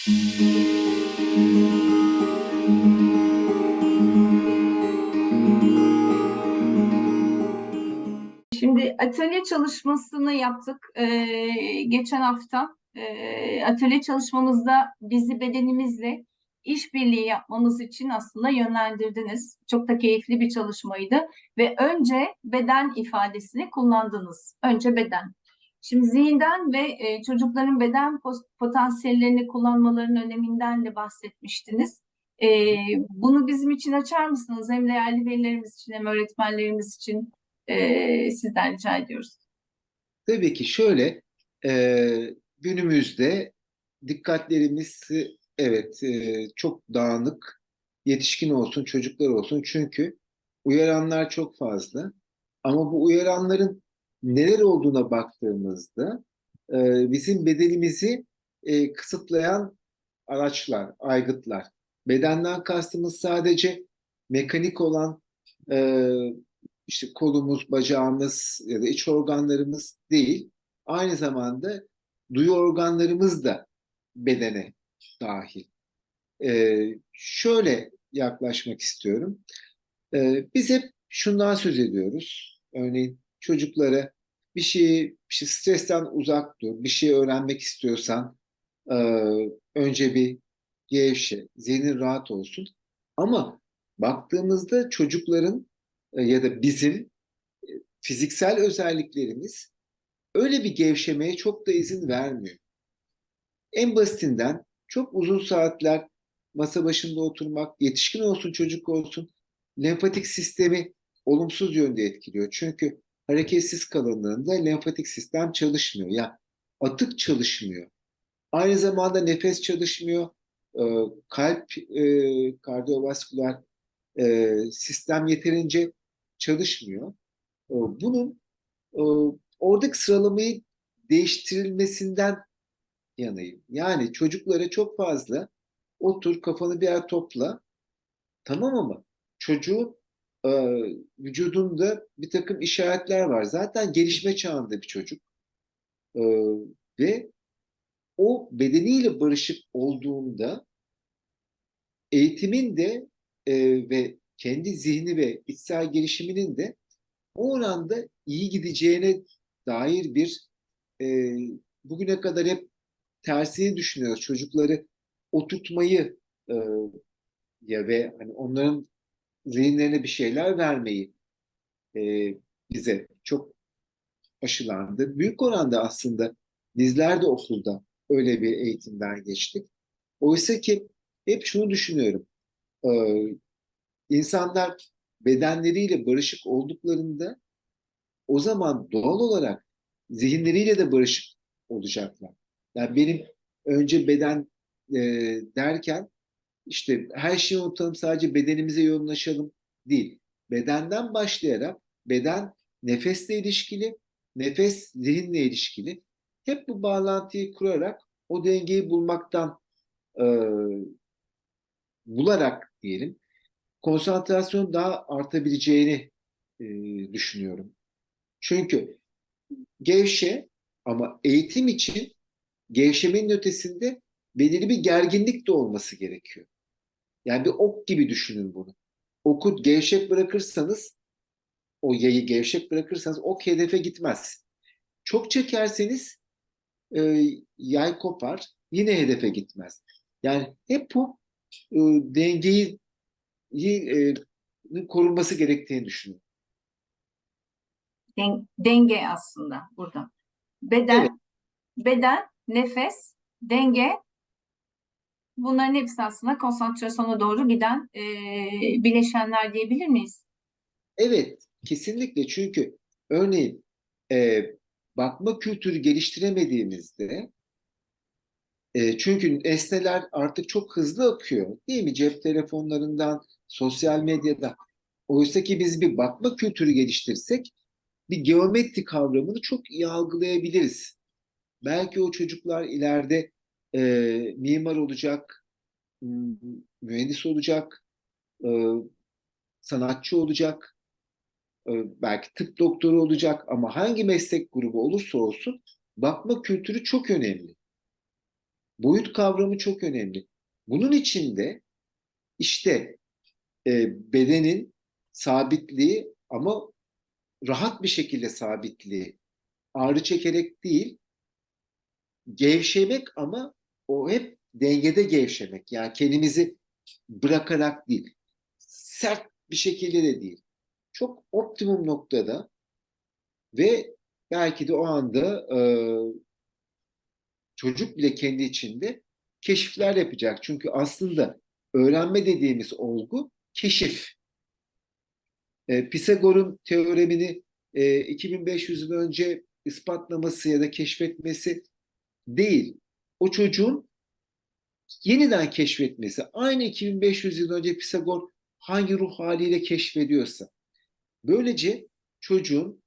Şimdi atölye çalışmasını yaptık eee, geçen hafta. Eee, atölye çalışmamızda bizi bedenimizle işbirliği yapmamız için aslında yönlendirdiniz. Çok da keyifli bir çalışmaydı ve önce beden ifadesini kullandınız. Önce beden. Şimdi zihinden ve e, çocukların beden potansiyellerini kullanmalarının öneminden de bahsetmiştiniz. E, bunu bizim için açar mısınız? Hem değerli velilerimiz için hem öğretmenlerimiz için e, sizden rica ediyoruz. Tabii ki şöyle, e, günümüzde dikkatlerimiz evet e, çok dağınık, yetişkin olsun, çocuklar olsun. Çünkü uyaranlar çok fazla. Ama bu uyaranların neler olduğuna baktığımızda e, bizim bedenimizi e, kısıtlayan araçlar, aygıtlar. Bedenden kastımız sadece mekanik olan e, işte kolumuz, bacağımız ya da iç organlarımız değil, aynı zamanda duyu organlarımız da bedene dahil. Ee, şöyle yaklaşmak istiyorum. Ee, biz hep şundan söz ediyoruz. Örneğin çocuklara bir şeyi, bir şey stresten uzak dur, bir şey öğrenmek istiyorsan e, önce bir gevşe, zihnin rahat olsun. Ama baktığımızda çocukların e, ya da bizim e, fiziksel özelliklerimiz öyle bir gevşemeye çok da izin vermiyor. En basitinden çok uzun saatler masa başında oturmak, yetişkin olsun çocuk olsun, lenfatik sistemi olumsuz yönde etkiliyor. Çünkü hareketsiz kalındığında lenfatik sistem çalışmıyor. Ya atık çalışmıyor. Aynı zamanda nefes çalışmıyor. E, kalp, e, kardiyovasküler e, sistem yeterince çalışmıyor. E, bunun e, oradaki sıralamayı değiştirilmesinden yanayım. Yani çocuklara çok fazla otur kafanı bir yer topla tamam ama çocuğun e, vücudunda bir takım işaretler var. Zaten gelişme çağında bir çocuk E, ve o bedeniyle barışık olduğunda eğitimin de e, ve kendi zihni ve içsel gelişiminin de o oranda iyi gideceğine dair bir e, bugüne kadar hep tersini düşünüyoruz. Çocukları oturtmayı e, ya ve hani onların zihinlerine bir şeyler vermeyi e, bize çok aşılandı. Büyük oranda aslında bizler de okulda öyle bir eğitimden geçtik. Oysa ki hep şunu düşünüyorum. E, insanlar bedenleriyle barışık olduklarında o zaman doğal olarak zihinleriyle de barışık olacaklar. Yani benim önce beden e, derken işte her şeyi unutalım sadece bedenimize yoğunlaşalım değil. Bedenden başlayarak beden nefesle ilişkili, nefes zihinle ilişkili. Hep bu bağlantıyı kurarak o dengeyi bulmaktan e, bularak diyelim konsantrasyon daha artabileceğini e, düşünüyorum. Çünkü gevşe ama eğitim için gevşemenin ötesinde belirli bir gerginlik de olması gerekiyor. Yani bir ok gibi düşünün bunu. Oku gevşek bırakırsanız, o yayı gevşek bırakırsanız ok hedefe gitmez. Çok çekerseniz e, yay kopar, yine hedefe gitmez. Yani hep bu e, dengeyi e, korunması gerektiğini düşünüyorum. Den- denge aslında burada. Beden, Evet. beden, nefes, denge bunların hepsi aslında konsantrasyona doğru giden e, bileşenler diyebilir miyiz? Evet, kesinlikle çünkü örneğin e, bakma kültürü geliştiremediğimizde e, çünkü nesneler artık çok hızlı akıyor değil mi? Cep telefonlarından, sosyal medyada. Oysa ki biz bir bakma kültürü geliştirsek bir geometri kavramını çok iyi algılayabiliriz. Belki o çocuklar ileride e, mimar olacak, mühendis olacak, e, sanatçı olacak, e, belki tıp doktoru olacak ama hangi meslek grubu olursa olsun bakma kültürü çok önemli. Boyut kavramı çok önemli. Bunun içinde işte e, bedenin sabitliği ama rahat bir şekilde sabitliği, ağrı çekerek değil, gevşemek ama o hep dengede gevşemek. Yani kendimizi bırakarak değil, sert bir şekilde de değil. Çok optimum noktada ve belki de o anda e, çocuk bile kendi içinde keşifler yapacak. Çünkü aslında öğrenme dediğimiz olgu keşif. E, Pisagor'un teoremini e, 2500 yıl önce ispatlaması ya da keşfetmesi değil. O çocuğun yeniden keşfetmesi. Aynı 2500 yıl önce Pisagor hangi ruh haliyle keşfediyorsa. Böylece çocuğun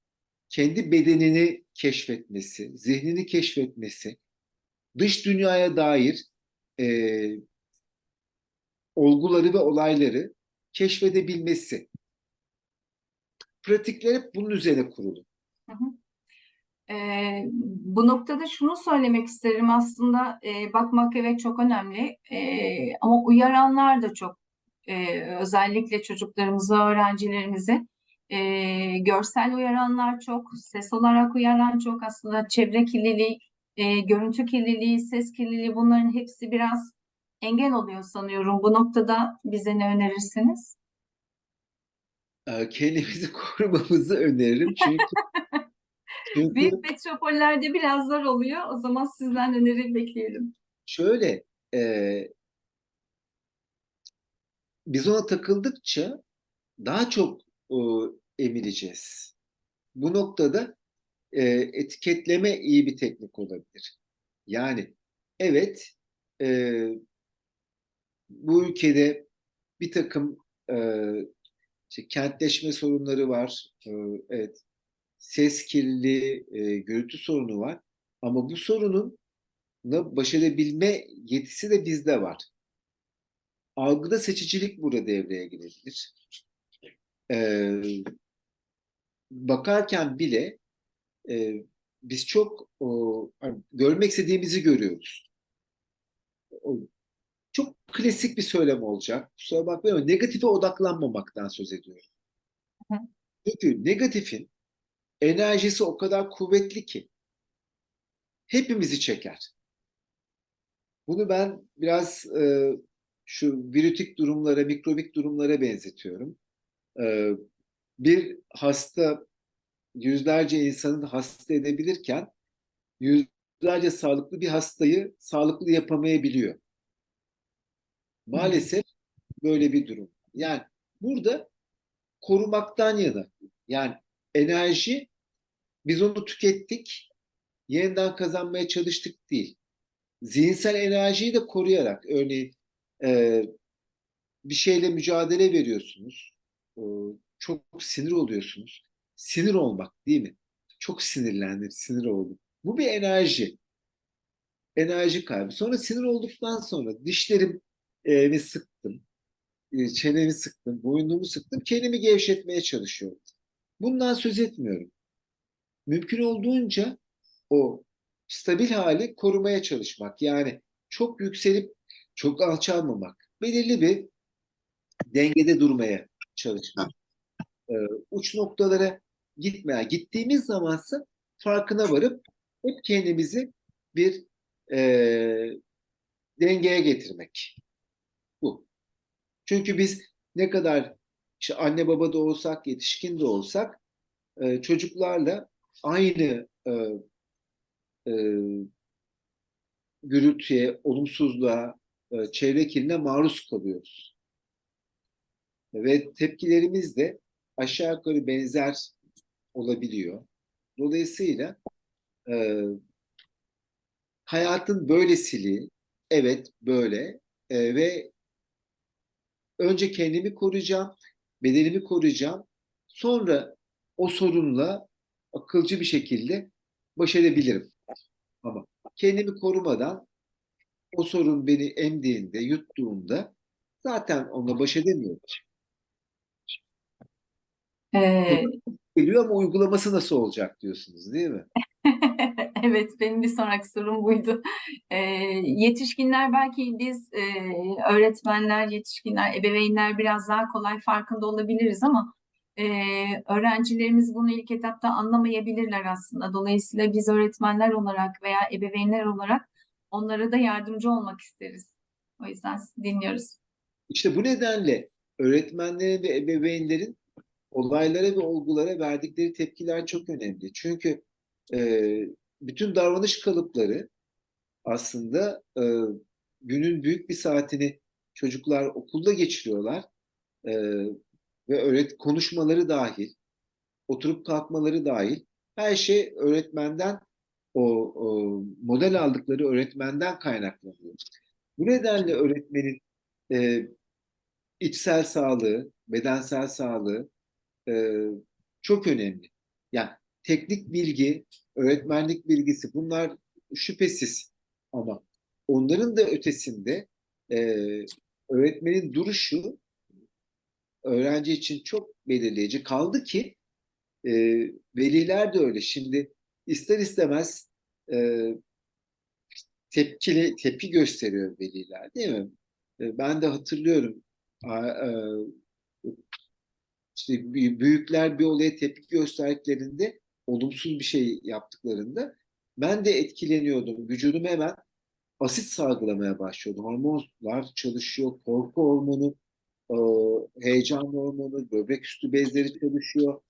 kendi bedenini keşfetmesi, zihnini keşfetmesi, dış dünyaya dair e, olguları ve olayları keşfedebilmesi. Pratikler hep bunun üzerine kurulu. Hı hı. Ee, bu noktada şunu söylemek isterim aslında e, bakmak evet çok önemli E, ama uyaranlar da çok e, özellikle çocuklarımıza, öğrencilerimize e, görsel uyaranlar çok, ses olarak uyaran çok aslında çevre kirliliği, e, görüntü kirliliği, ses kirliliği bunların hepsi biraz engel oluyor sanıyorum. Bu noktada bize ne önerirsiniz? E, kendimizi korumamızı öneririm çünkü çünkü Büyük metropollerde biraz zor oluyor. O zaman sizden öneri bekleyelim. şöyle e, biz ona takıldıkça daha çok e, emileceğiz. Bu noktada e, etiketleme iyi bir teknik olabilir. Yani evet e, bu ülkede bir takım e, işte kentleşme sorunları var. E, evet ses kirliliği, e, gürültü sorunu var. Ama bu sorunun baş edebilme yetisi de bizde var. Algıda seçicilik burada devreye girebilir. Ee, bakarken bile e, biz çok o, hani görmek istediğimizi görüyoruz. O, çok klasik bir söylem olacak. Kusura bakmayın ama negatife odaklanmamaktan söz ediyorum. Hı. Çünkü negatifin enerjisi o kadar kuvvetli ki hepimizi çeker. Bunu ben biraz e, şu virütik durumlara, mikrobik durumlara benzetiyorum. E, bir hasta yüzlerce insanın hasta edebilirken yüzlerce sağlıklı bir hastayı sağlıklı yapamayabiliyor. Maalesef böyle bir durum. Yani burada korumaktan yana. Yani enerji biz onu tükettik, yeniden kazanmaya çalıştık değil. Zihinsel enerjiyi de koruyarak, örneğin e, bir şeyle mücadele veriyorsunuz, e, çok sinir oluyorsunuz. Sinir olmak değil mi? Çok sinirlendim, sinir oldum. Bu bir enerji. Enerji kaybı. Sonra sinir olduktan sonra dişlerimi sıktım, e, çenemi sıktım, boynumu sıktım, kendimi gevşetmeye çalışıyorum. Bundan söz etmiyorum. Mümkün olduğunca o stabil hali korumaya çalışmak. Yani çok yükselip çok alçalmamak. Belirli bir dengede durmaya çalışmak. Ee, uç noktalara gitmeye. Gittiğimiz zamansa farkına varıp hep kendimizi bir e, dengeye getirmek. Bu. Çünkü biz ne kadar işte anne baba da olsak, yetişkin de olsak e, çocuklarla aynı e, e, gürültüye, olumsuzluğa, e, çevre kirliliğine maruz kalıyoruz. Ve tepkilerimiz de aşağı yukarı benzer olabiliyor. Dolayısıyla e, hayatın böylesiliği, evet böyle e, ve önce kendimi koruyacağım, bedenimi koruyacağım, sonra o sorunla akılcı bir şekilde baş edebilirim. Ama kendimi korumadan o sorun beni emdiğinde, yuttuğunda zaten onunla baş edemiyorum. Ee, Geliyor ama uygulaması nasıl olacak diyorsunuz değil mi? Evet, benim bir sonraki sorum buydu. Ee, yetişkinler belki biz e, öğretmenler, yetişkinler, ebeveynler biraz daha kolay farkında olabiliriz ama e, öğrencilerimiz bunu ilk etapta anlamayabilirler aslında. Dolayısıyla biz öğretmenler olarak veya ebeveynler olarak onlara da yardımcı olmak isteriz. O yüzden dinliyoruz. İşte bu nedenle öğretmenlerin ve ebeveynlerin olaylara ve olgulara verdikleri tepkiler çok önemli. Çünkü e, bütün davranış kalıpları aslında e, günün büyük bir saatini çocuklar okulda geçiriyorlar E, ve öğret konuşmaları dahil, oturup kalkmaları dahil her şey öğretmenden o, o model aldıkları öğretmenden kaynaklanıyor. Bu nedenle öğretmenin e, içsel sağlığı, bedensel sağlığı e, çok önemli. Yani teknik bilgi, öğretmenlik bilgisi bunlar şüphesiz ama onların da ötesinde e, öğretmenin duruşu öğrenci için çok belirleyici. Kaldı ki e, veliler de öyle. Şimdi ister istemez e, tepkili tepki gösteriyor veliler değil mi? E, ben de hatırlıyorum a- e, işte bü- büyükler bir olaya tepki gösterdiklerinde olumsuz bir şey yaptıklarında ben de etkileniyordum. Vücudum hemen asit salgılamaya başlıyordu. Hormonlar çalışıyor, korku hormonu, e, heyecan hormonu, böbrek üstü bezleri çalışıyor.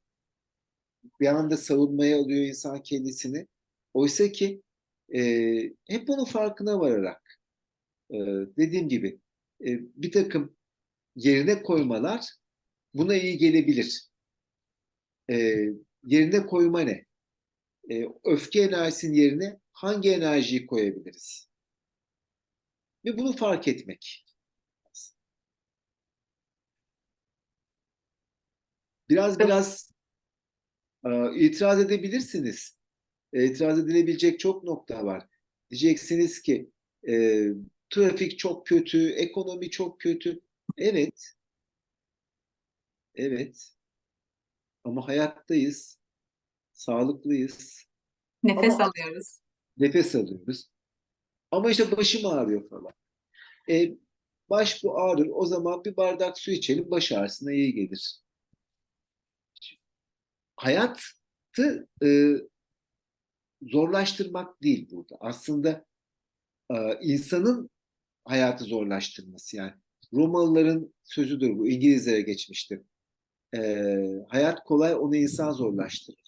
Bir anda savunmaya alıyor insan kendisini. Oysa ki e, hep bunun farkına vararak e, dediğim gibi e, bir takım yerine koymalar buna iyi gelebilir. E, yerine koyma ne? E, öfke enerjisinin yerine hangi enerjiyi koyabiliriz? Ve bunu fark etmek. Biraz biraz e, itiraz edebilirsiniz. E, itiraz edilebilecek çok nokta var. Diyeceksiniz ki e, trafik çok kötü, ekonomi çok kötü. Evet. Evet. Ama hayattayız. Sağlıklıyız. Nefes Ama- alıyoruz. Nefes alıyoruz. Ama işte başım ağrıyor falan. E, baş bu ağrır. O zaman bir bardak su içelim. Baş ağrısına iyi gelir. Hayatı e, zorlaştırmak değil burada. Aslında e, insanın hayatı zorlaştırması yani. Romalıların sözüdür bu. İngilizlere geçmiştir. E, hayat kolay, onu insan zorlaştırır.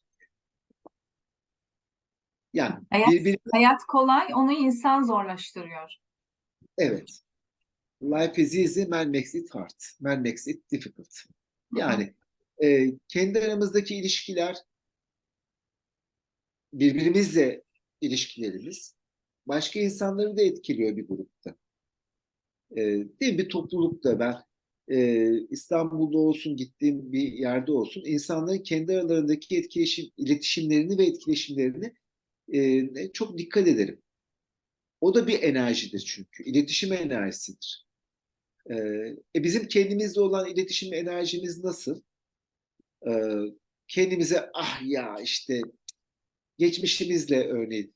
Yani Hayat- birbiri Hayat kolay, onu insan zorlaştırıyor. Evet. Life is easy, man makes it hard. Man makes it difficult. Yani e, kendi aramızdaki ilişkiler, birbirimizle ilişkilerimiz, başka insanları da etkiliyor bir grupta. E, değil? Bir toplulukta ben e, İstanbul'da olsun, gittiğim bir yerde olsun, insanların kendi aralarındaki etkileşim, iletişimlerini ve etkileşimlerini e, çok dikkat ederim. O da bir enerjidir çünkü. İletişim enerjisidir. Ee, e bizim kendimizle olan iletişim enerjimiz nasıl? Ee, kendimize ah ya işte geçmişimizle örneğin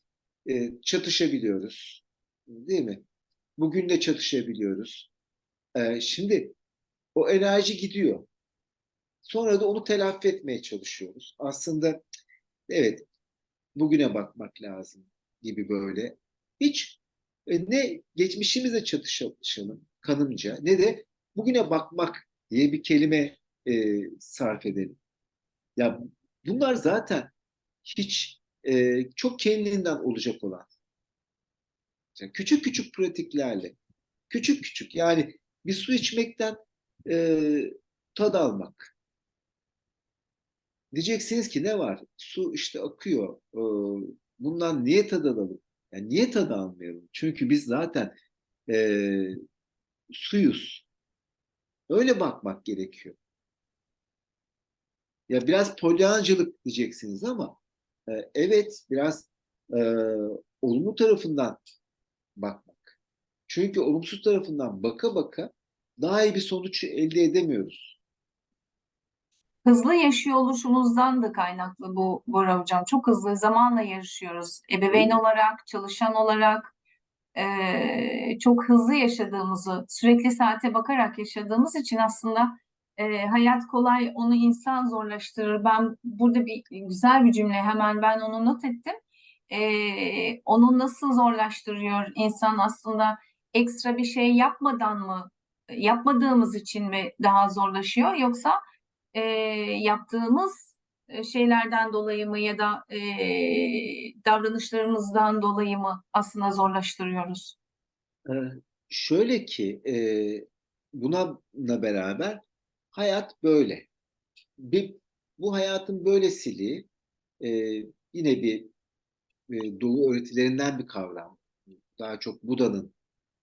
e, çatışabiliyoruz. Değil mi? Bugün de çatışabiliyoruz. Ee, şimdi o enerji gidiyor. Sonra da onu telafi etmeye çalışıyoruz. Aslında evet bugüne bakmak lazım gibi böyle. Hiç e, ne geçmişimizle çatışalım kanımca ne de bugüne bakmak diye bir kelime e, sarf edelim. Ya bunlar zaten hiç e, çok kendinden olacak olan. Yani küçük küçük pratiklerle, küçük küçük yani bir su içmekten e, tad almak. Diyeceksiniz ki ne var? Su işte akıyor. E, bundan niye tad alalım? Yani niye tadı almayalım? Çünkü biz zaten e, suyuz. Öyle bakmak gerekiyor. Ya biraz polyancılık diyeceksiniz ama e, evet biraz e, olumlu tarafından bakmak. Çünkü olumsuz tarafından baka baka daha iyi bir sonuç elde edemiyoruz. hızlı yaşıyor oluşumuzdan da kaynaklı bu Bora Hocam. Çok hızlı zamanla yarışıyoruz. Ebeveyn olarak, çalışan olarak eee, çok hızlı yaşadığımızı, sürekli saate bakarak yaşadığımız için aslında eee, hayat kolay, onu insan zorlaştırır. Ben burada bir güzel bir cümle hemen ben onu not ettim. Eee, onu nasıl zorlaştırıyor insan aslında ekstra bir şey yapmadan mı, yapmadığımız için mi daha zorlaşıyor yoksa eee, yaptığımız e, şeylerden dolayı mı ya da e, davranışlarımızdan dolayı mı aslında zorlaştırıyoruz? Ee, şöyle ki e, buna beraber hayat böyle. Bir, bu hayatın böylesiliği e, yine bir e, Doğu öğretilerinden bir kavram. Daha çok Buda'nın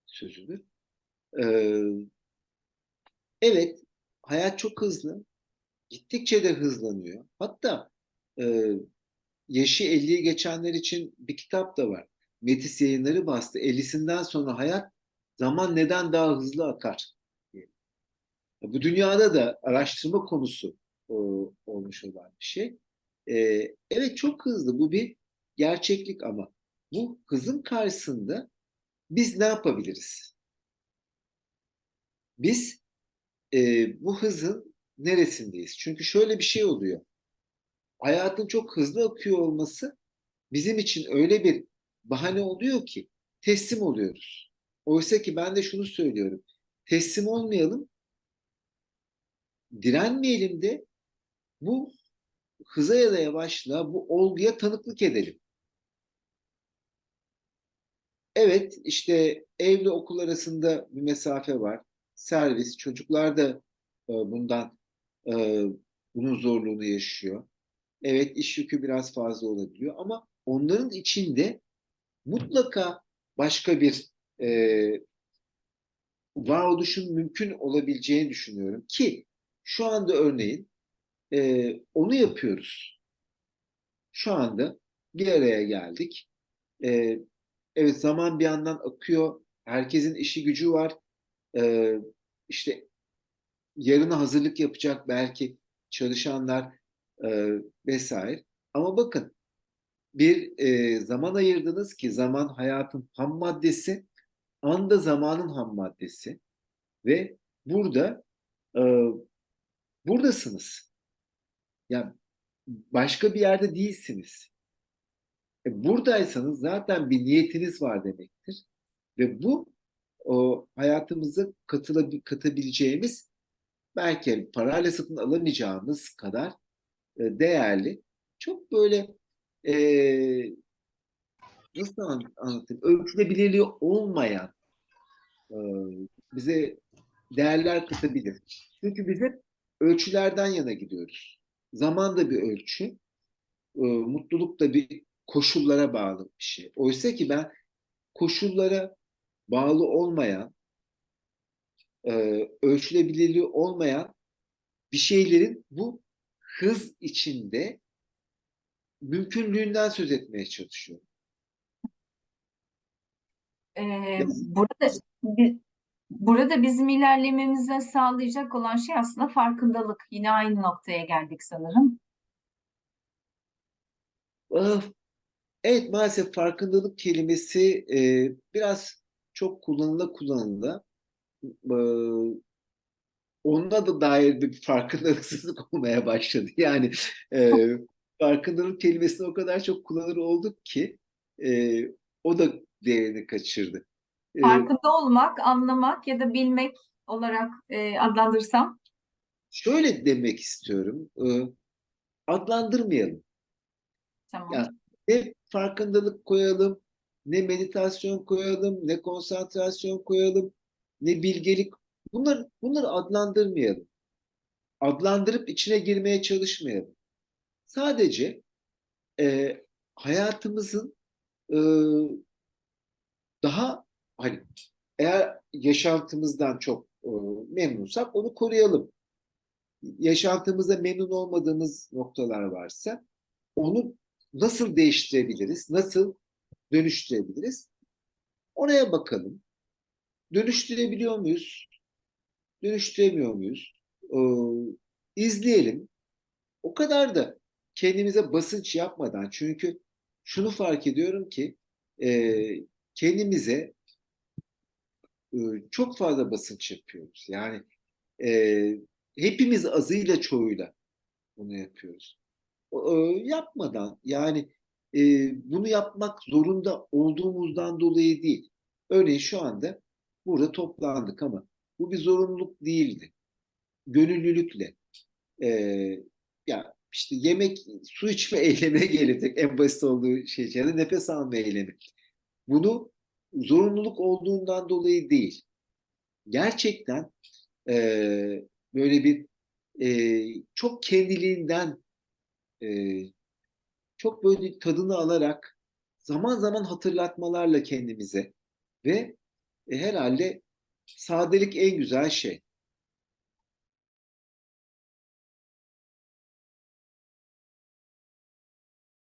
sözüdür. Ee, evet, hayat çok hızlı. Gittikçe de hızlanıyor. Hatta e, yaşı 50'yi geçenler için bir kitap da var. Metis yayınları bastı. 50'sinden sonra hayat zaman neden daha hızlı akar? Bu dünyada da araştırma konusu o, olmuş olan bir şey. Ee, evet çok hızlı. Bu bir gerçeklik ama bu hızın karşısında biz ne yapabiliriz? Biz e, bu hızın neresindeyiz? Çünkü şöyle bir şey oluyor. Hayatın çok hızlı akıyor olması bizim için öyle bir bahane oluyor ki teslim oluyoruz. Oysa ki ben de şunu söylüyorum. Teslim olmayalım, direnmeyelim de bu hıza ya da yavaşlığa, bu olguya tanıklık edelim. Evet, işte evle okul arasında bir mesafe var. Servis, çocuklar da e, bundan e, bunun zorluğunu yaşıyor. Evet, iş yükü biraz fazla olabiliyor ama onların içinde mutlaka başka bir e, varoluşun mümkün olabileceğini düşünüyorum ki şu anda örneğin e, onu yapıyoruz. Şu anda bir araya geldik. E, evet zaman bir yandan akıyor. Herkesin işi gücü var. E, işte yarına hazırlık yapacak belki çalışanlar e, vesaire. Ama bakın bir e, zaman ayırdınız ki zaman hayatın ham maddesi, anda zamanın ham maddesi ve burada e, buradasınız. Yani başka bir yerde değilsiniz. E, buradaysanız zaten bir niyetiniz var demektir. Ve bu o hayatımıza katılabil, katabileceğimiz belki parayla satın alamayacağımız kadar e, değerli. Çok böyle e, nasıl an- anlatayım? Ölçülebilirliği olmayan e, bize değerler katabilir. Çünkü biz hep ölçülerden yana gidiyoruz. Zaman da bir ölçü, e, mutluluk da bir koşullara bağlı bir şey. Oysa ki ben koşullara bağlı olmayan, e, ölçülebilirliği olmayan bir şeylerin bu hız içinde mümkünlüğünden söz etmeye çalışıyorum. Ee, burada burada bizim ilerlememize sağlayacak olan şey aslında farkındalık. Yine aynı noktaya geldik sanırım. Evet maalesef farkındalık kelimesi e, biraz çok kullanıla kullanıla e, onda da dair bir farkındalıksızlık olmaya başladı. Yani e, farkındalık kelimesini o kadar çok kullanır olduk ki e, o da değerini kaçırdı. E, Farkında olmak, anlamak ya da bilmek olarak e, adlandırsam. şöyle demek istiyorum, e, adlandırmayalım. Tamam. Ya, ne farkındalık koyalım, ne meditasyon koyalım, ne konsantrasyon koyalım, ne bilgelik. Bunları, bunları adlandırmayalım. Adlandırıp içine girmeye çalışmayalım. Sadece e, hayatımızın e, daha hani eğer yaşantımızdan çok e, memnunsak onu koruyalım. Yaşantımızda memnun olmadığımız noktalar varsa onu nasıl değiştirebiliriz, nasıl dönüştürebiliriz? Oraya bakalım. Dönüştürebiliyor muyuz? Dönüştüremiyor muyuz? Ee, izleyelim. o kadar da kendimize basınç yapmadan çünkü şunu fark ediyorum ki e, kendimize çok fazla basınç yapıyoruz. Yani e, hepimiz azıyla çoğuyla bunu yapıyoruz. E, yapmadan yani e, bunu yapmak zorunda olduğumuzdan dolayı değil. Örneğin şu anda burada toplandık ama bu bir zorunluluk değildi. Gönüllülükle. E, ya işte yemek, su içme eylemine gelirdik en basit olduğu şey. Ya da nefes alma eylemi. Bunu zorunluluk olduğundan dolayı değil. Gerçekten e, böyle bir e, çok kendiliğinden e, çok böyle tadını alarak zaman zaman hatırlatmalarla kendimize ve e, herhalde sadelik en güzel şey.